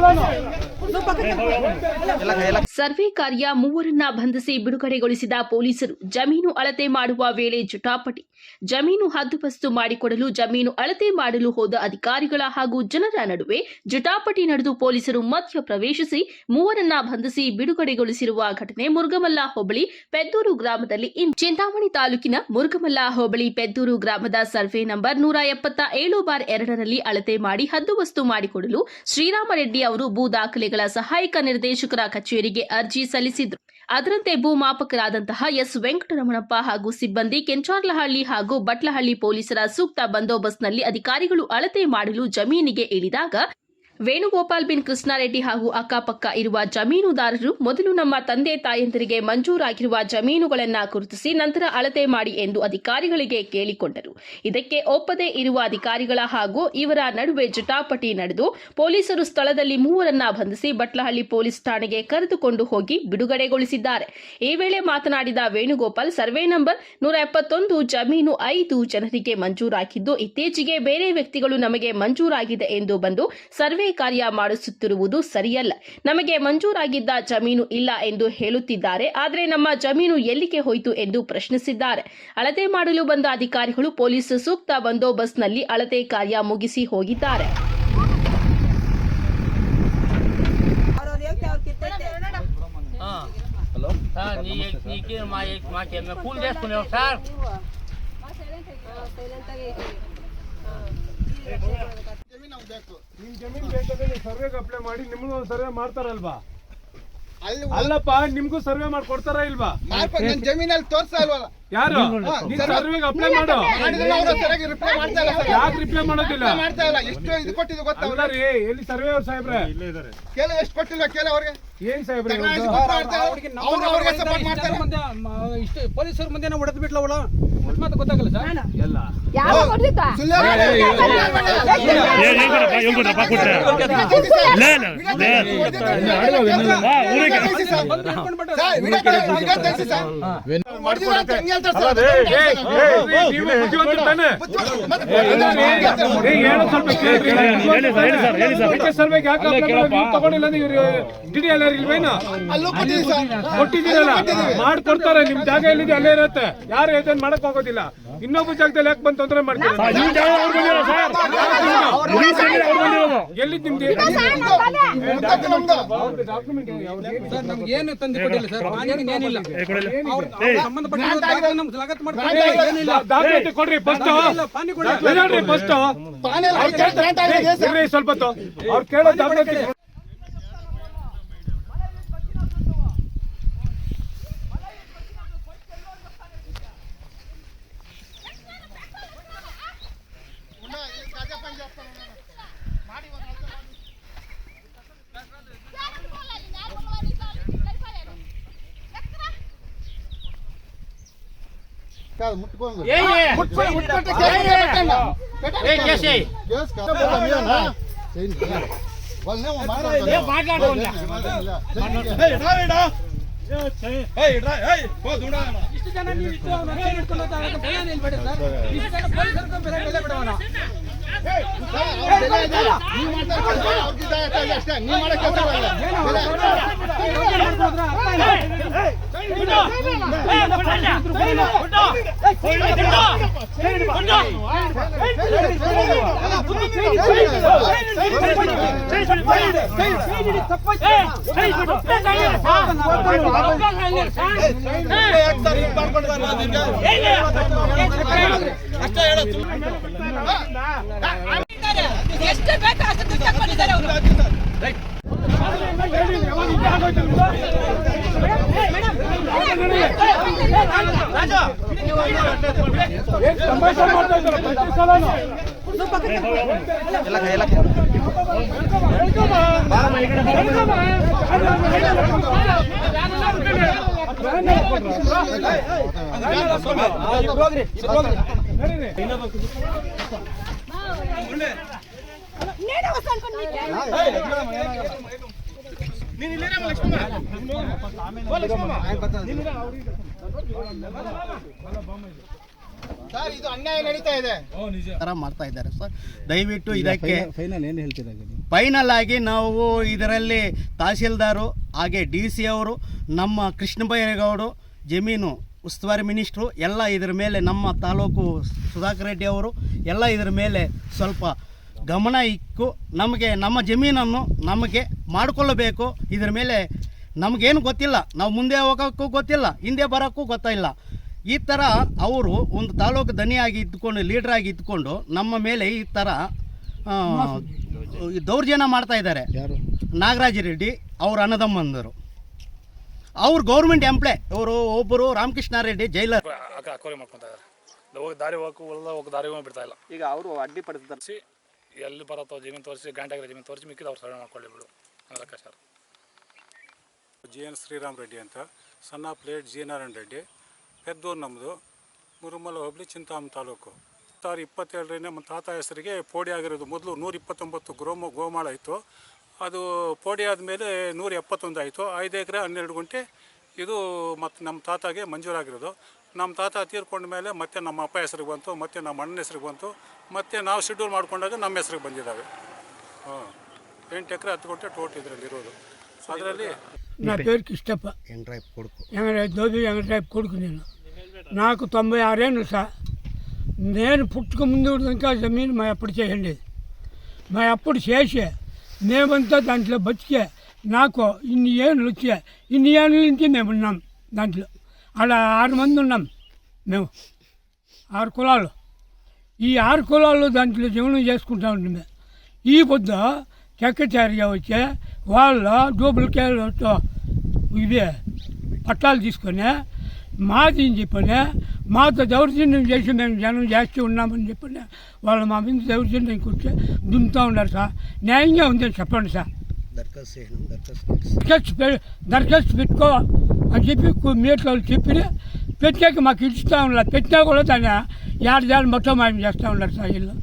cada uno. Survey ಕಾರ್ಯ ಮೂವರನ್ನ ಬಂಧಿಸಿ ಬಿಡುಗಡೆಗೊಳಿಸಿದ ಪೊಲೀಸರು ಜಮೀನು ಅಳತೆ ಮಾಡುವ ವೇಳೆ ಜಟಾಪಟಿ. ಜಮೀನು ಹದ್ದುಬಸ್ತು ಮಾಡಿಕೊಡಲು, ಜಮೀನು ಅಳತೆ ಮಾಡಲು ಹೋದ ಅಧಿಕಾರಿಗಳ ಹಾಗೂ ಜನರ ನಡುವೆ ಜಟಾಪಟಿ ನಡೆದು ಪೊಲೀಸರು ಮಧ್ಯ ಪ್ರವೇಶಿಸಿ ಮೂವರನ್ನ ಬಂಧಿಸಿ ಬಿಡುಗಡೆಗೊಳಿಸಿರುವ ಘಟನೆ ಮುರುಗಮಲ್ಲ ಹೋಬಳಿ ಪೆದ್ದೂರು ಗ್ರಾಮದಲ್ಲಿ ಚಿಂತಾಮಣಿ ತಾಲೂಕಿನ ಮುರುಗಮಲ್ಲ ಹೋಬಳಿ ಪೆದ್ದೂರು ಗ್ರಾಮದ ಸರ್ವೆ ನಂಬರ್ ನೂರ ಎಪ್ಪತ್ತ ಏಳು ಬಾರ್ ಎರಡರಲ್ಲಿ ಅಳತೆ ಮಾಡಿ ಹದ್ದುಬಸ್ತು ಮಾಡಿಕೊಡಲು ಶ್ರೀರಾಮರೆಡ್ಡಿ ಅವರು ಭೂ ದಾಖಲೆಗಳ ಸಹಾಯಕ ನಿರ್ದೇಶಕರ ಕಚೇರಿಗೆ ಅರ್ಜಿ ಸಲ್ಲಿಸಿದ್ರು. ಅದರಂತೆ ಭೂಮಾಪಕರಾದಂತಹ ಎಸ್. ವೆಂಕಟರಮಣಪ್ಪ ಹಾಗೂ ಸಿಬ್ಬಂದಿ ಕೆಂಚಾರ್ಲಹಳ್ಳಿ ಹಾಗೂ ಬಟ್ಲಹಳ್ಳಿ ಪೊಲೀಸರ ಸೂಕ್ತ ಬಂದೋಬಸ್ತ್ನಲ್ಲಿ ಅಧಿಕಾರಿಗಳು ಅಳತೆ ಮಾಡಲು ಜಮೀನಿಗೆ ಇಳಿದಾಗ ವೇಣುಗೋಪಾಲ್ ಬಿನ್ ಕೃಷ್ಣಾರೆಡ್ಡಿ ಹಾಗೂ ಅಕ್ಕಪಕ್ಕ ಇರುವ ಜಮೀನುದಾರರು ಮೊದಲು ನಮ್ಮ ತಂದೆ ತಾಯಂದಿರಿಗೆ ಮಂಜೂರಾಗಿರುವ ಜಮೀನುಗಳನ್ನು ಗುರುತಿಸಿ ನಂತರ ಅಳತೆ ಮಾಡಿ ಎಂದು ಅಧಿಕಾರಿಗಳಿಗೆ ಕೇಳಿಕೊಂಡರು. ಇದಕ್ಕೆ ಒಪ್ಪದೇ ಇರುವ ಅಧಿಕಾರಿಗಳ ಹಾಗೂ ಇವರ ನಡುವೆ ಜಟಾಪಟಿ ನಡೆದು ಪೊಲೀಸರು ಸ್ಥಳದಲ್ಲಿ ಮೂವರನ್ನ ಬಂಧಿಸಿ ಬಟ್ಲಹಳ್ಳಿ ಪೊಲೀಸ್ ಠಾಣೆಗೆ ಕರೆದುಕೊಂಡು ಹೋಗಿ ಬಿಡುಗಡೆಗೊಳಿಸಿದ್ದಾರೆ. ಈ ವೇಳೆ ಮಾತನಾಡಿದ ವೇಣುಗೋಪಾಲ್, ಸರ್ವೆ ನಂಬರ್ ನೂರ ಎಪ್ಪತ್ತೊಂದು, ಜಮೀನು ಐದು ಜನರಿಗೆ ಮಂಜೂರಾಗಿದ್ದು, ಇತ್ತೀಚೆಗೆ ಬೇರೆ ವ್ಯಕ್ತಿಗಳು ನಮಗೆ ಮಂಜೂರಾಗಿದೆ ಎಂದು ಬಂದು ಸರ್ವೆ ಕಾರ್ಯ ಮಾಡಿಸುತ್ತಿರುವುದು ಸರಿಯಲ್ಲ. ನಮಗೆ ಮಂಜೂರಾಗಿದ್ದ ಜಮೀನು ಇಲ್ಲ ಎಂದು ಹೇಳುತ್ತಿದ್ದಾರೆ. ಆದರೆ ನಮ್ಮ ಜಮೀನು ಎಲ್ಲಿಗೆ ಹೋಯಿತು ಎಂದು ಪ್ರಶ್ನಿಸಿದ್ದಾರೆ. ಅಳತೆ ಮಾಡಲು ಬಂದ ಅಧಿಕಾರಿಗಳು ಪೊಲೀಸ್ ಸೂಕ್ತ ಬಂದೋಬಸ್ತ್ನಲ್ಲಿ ಅಳತೆ ಕಾರ್ಯ ಮುಗಿಸಿ ಹೋಗಿದ್ದಾರೆ. ನಮ್ಗೆ ಬೇಕು. ಜಮೀನ್ ಬೇಕಾದ್ರೆ ನೀವು ಸರ್ವೆಗೆ ಅಪ್ಲೈ ಮಾಡಿ ನಿಮ್ಗೂ ಒಂದು ಸರ್ವೆ ಮಾಡ್ತಾರಲ್ವಾ? ಅಲ್ಲಿ ಅಲ್ಲಪ್ಪ ನಿಮ್ಗೂ ಸರ್ವೆ ಮಾಡಿ ಇಲ್ವಾ? ಮಾಡ್ಕೊಂಡು ನನ್ನ ಜಮೀನಲ್ಲಿ ತೋರ್ಸಲ್ವಲ್ಲ? ಯಾರು ನೀನ್ ಸರ್ವೆಗೆ ಅಪ್ಲೈ ಮಾಡು ಮಾಡಿದ್ರೆ ಅವ್ರು ಸರಿಯಾಗಿ ರಿಪ್ಲೈ ಮಾಡ್ತಾ ಇಲ್ಲ ಸರ್ ಯಾಕೆ ರಿಪ್ಲೈ ಮಾಡೋದಿಲ್ಲ ಮಾಡ್ತಾ ಇಲ್ಲ ಎಷ್ಟು ಇದು ಕೊಟ್ಟಿದ್ದು ಗೊತ್ತಾ ಎಲ್ಲಿ ಸರ್ವೆ ಅವ್ರ ಸಾಹೇಬ್ರೆ ಕೇಳ ಎಷ್ಟು ಕೊಟ್ಟಿಲ್ಲ ಕೇಳ ಅವ್ರಿಗೆ ಏನ್ ಸಾಹೇಬ್ರೆ? ಅವ್ರು ಅವ್ರಿಗೆ ಸಪೋರ್ಟ್ ಮಾಡ್ತಾರೆ ಇಷ್ಟು ಪೊಲೀಸರ ಮುಂದೆ ಹೊಡೆದ್ ಬಿಟ್ಲ ಅವಳು ಮತ್ತೆ ಗೊತ್ತಾಗಲ್ಲ ಸರ್ ಎಲ್ಲ? ಏ, ಏ, ಏ, ಏ, ಸರ್ ಕೊಟ್ಟಿದ್ದೀರಲ್ಲ? ಮಾಡ್ಕೊಡ್ತಾರೆ ನಿಮ್ ಜಾಗ ಎಲ್ಲಿದೆ ಅಲ್ಲೇ ಇರುತ್ತೆ. ಯಾರು ಏನ್ ಮಾಡಕ್ ಹೋಗೋದಿಲ್ಲ ಇನ್ನೊಬ್ಬ ಜಾಗದಲ್ಲಿ ಯಾಕೆ ಬಂದು ತೊಂದರೆ ಮಾಡ್ತೀರಾ. ಎಲ್ಲಿ ನಿಮ್ದು? ನಮ್ಗೆ ಏನು ತಂದು ಕೊಟ್ಟಿಲ್ಲ ಸರ್ ಪಾನಿಗೆ ಏನಿಲ್ಲ ಸಂಬಂಧಪಟ್ಟ ನಮ್ಗೆ ಸ್ವಾಗತ ಮಾಡ್ತಾರೆ ಏನಿಲ್ಲ ದಾಖಲೆ ಕೊಡ್ರಿ ಫಸ್ಟ್ ಪಾನಿ ಫಸ್ಟ್. ಸ್ವಲ್ಪ ಅವ್ರು ಕೇಳೋ ದಾಖಲೆ ಇಲ್ಲ, ಇಲ್ಲ. ಇಷ್ಟು ಜನ ನೀವು ಇರೋದು. ಭಯ ನಿಲ್ಬೇಡಿ ಸರ್. ಇಷ್ಟು ಜನ ಪೊಲೀಸರು ಬೆಲೆ ಬಿಡೋಣ ಬೆಲೆ ಇದೆ. ನೀವು ಅಲ್ಲಿ ಅಷ್ಟೇ. ನೀವು ಮಾಡೋ ಕೆಲಸ ಇಲ್ಲ. ಬೆಲೆ. ಮಾಡ್ಕೊಂಡ್ರೆ ಅರ್ಥ ಇಲ್ಲ. ಎಷ್ಟು ಬೇಕು ಅಷ್ಟು ದುಡ್ಡು ತಗೊಂಡಿದ್ದಾರೆ ಅವರು ತಮಾಷೆ ಮಾಡ್ತಾ ಇದ್ದಾರೆ ಪ್ರತಿ ಮಾಡ್ತಾ ಇದ್ದಾರೆ ಸರ್. ದಯವಿಟ್ಟು ಇದಕ್ಕೆ ಫೈನಲ್ ಏನು ಹೇಳ್ತೀರಾ ಫೈನಲ್ ಆಗಿ ನಾವು ಇದರಲ್ಲಿ ತಹಸೀಲ್ದಾರು ಹಾಗೆ ಡಿ ಸಿ ಅವರು ನಮ್ಮ ಕೃಷ್ಣಬೈರೇಗೌಡರು ಜಮೀನು ಉಸ್ತುವಾರಿ ಮಿನಿಸ್ಟ್ರು ಎಲ್ಲ ಇದರ ಮೇಲೆ ನಮ್ಮ ತಾಲೂಕು ಸುಧಾಕರ್ ರೆಡ್ಡಿ ಅವರು ಎಲ್ಲ ಇದರ ಮೇಲೆ ಸ್ವಲ್ಪ ಗಮನ ಇಕ್ಕು. ನಮಗೆ ನಮ್ಮ ಜಮೀನನ್ನು ನಮಗೆ ಮಾಡಿಕೊಳ್ಳಬೇಕು. ಇದರ ಮೇಲೆ ನಮಗೇನು ಗೊತ್ತಿಲ್ಲ. ನಾವು ಮುಂದೆ ಹೋಗೋಕ್ಕೂ ಗೊತ್ತಿಲ್ಲ ಹಿಂದೆ ಬರೋಕ್ಕೂ ಗೊತ್ತಿಲ್ಲ ಈ ಥರ ಅವರು ಒಂದು ತಾಲೂಕು ದನಿಯಾಗಿ ಇದ್ದುಕೊಂಡು ಲೀಡ್ರಾಗಿ ಇದ್ದುಕೊಂಡು ನಮ್ಮ ಮೇಲೆ ಈ ಥರ ದೌರ್ಜನ್ಯ ಮಾಡ್ತಾ ಇದ್ದಾರೆ. ನಾಗರಾಜ ರೆಡ್ಡಿ ಅವ್ರ ಅನ್ನದಮ್ಮಂದರು ಅವ್ರು ಗೌರ್ಮೆಂಟ್ ಎಂಪ್ಲಾಯ್ ಅವರು ಒಬ್ಬರು ರಾಮಕೃಷ್ಣ ರೆಡ್ಡಿ ಜೈಲರ್ ಹೋಗಿ ದಾರಿ ಹೋಗಿ ದಾರಿ ಬಿಡ್ತಾ ಇಲ್ಲ. ಈಗ ಅವರು ಅಡ್ಡಿ ಪಡಿಸ್ತಾರೆ ಎಲ್ಲಿ ಬರತ್ತೋ ಜಮೀನು ತೋರಿಸಿ ಗಂಟೆಗೆ ಜಮೀನು ತೋರಿಸಿ ಮಿಕ್ಕಿದ ಅವ್ರು ಸರ್ವೆ ಮಾಡ್ಕೊಳ್ಳಿ ಬಿಡು. ಅದಕ್ಕೆ sir G N Sriram Reddy ಅಂತ. ಸಣ್ಣ ಪ್ಲೇಟ್ ಜಿ ನಾರಾಯಣ ರೆಡ್ಡಿ. ಪೆದ್ದೂರು ನಮ್ಮದು ಮುರುಮಲ ಹೋಬಳಿ ಚಿಂತಾಮ್ ತಾಲೂಕು. ಸಾವಿರ ಇಪ್ಪತ್ತೇಳರಿಂದ ನಮ್ಮ ತಾತ ಹೆಸರಿಗೆ ಪೋಡಿ ಆಗಿರೋದು. ಮೊದಲು ನೂರ ಇಪ್ಪತ್ತೊಂಬತ್ತು ಗ್ರೋಮ, ಗೋಮಾಳ ಇತ್ತು. ಅದು ಪೋಡಿ ಆದಮೇಲೆ ನೂರ ಎಪ್ಪತ್ತೊಂದು ಆಯಿತು. ಐದು ಎಕರೆ ಹನ್ನೆರಡು ಗುಂಟೆ. ಇದು ಮತ್ತು ನಮ್ಮ ತಾತಗೆ ಮಂಜೂರಾಗಿರೋದು ನಮ್ಮ ತಾತ ತೀರ್ಕೊಂಡ ಮೇಲೆ ಮತ್ತೆ ನಮ್ಮ ಅಪ್ಪ ಹೆಸರಿಗೆ ಬಂತು, ಮತ್ತು ನಮ್ಮ ಅಣ್ಣನ ಹೆಸರಿಗೆ ಬಂತು, ಮತ್ತು ನಾವು ಶೆಡ್ಯೂಲ್ ಮಾಡಿಕೊಂಡಾಗ ನಮ್ಮ ಹೆಸರಿಗೆ ಬಂದಿದ್ದಾವೆ. ಹಾಂ ಎಂಟು ಎಕರೆ ಹತ್ತು ಗುಂಟೆ ಟೋಟ್ ಇದರಲ್ಲಿ ಇರೋದು. నా పేరు కిష్టప్ప. కొడుకు. ఎంగరాయి దోబి కొడుకు నేను. నాకు తొంభై ఆరేళ్ళు సార్. నేను పుట్టుక ముందు ఇంకా జమీన్ మా అప్పుడు చేయండి మా అప్పుడు చేసే మేమంతా దాంట్లో బతికే నాకు ఇన్ని ఏళ్ళు వచ్చే ఇన్ని ఏళ్ళ నుంచి మేము ఉన్నాం దాంట్లో. అలా ఆరు మంది ఉన్నాం మేము. ఆరు కులాలు. ఈ ఆరు కులాల్లో దాంట్లో జీవనం చేసుకుంటా ఉంటుంది ఈ పొద్దు చక్కచారిగా వచ్చే వాళ్ళ డూప్లికేట్ ఇవి పట్టాలు తీసుకొని మాది అని చెప్పని మాతో దౌర్జన్యం చేసి మేము జనం చేస్తూ ఉన్నామని చెప్పని వాళ్ళు మా మీద దౌర్జన్యం కూర్చొని దుమ్ముతూ ఉన్నారు సార్. న్యాయంగా ఉందని చెప్పండి సార్. దరఖాస్తు దరఖాస్తు పెట్టుకో అని చెప్పి మీట్లో చెప్పి పెట్టాక మాకు ఇస్తూ ఉన్నారు. పెట్టినా కూడా దాన్ని ఏడాది మొత్తం మాయం చేస్తూ ఉన్నారు సార్ వీళ్ళు.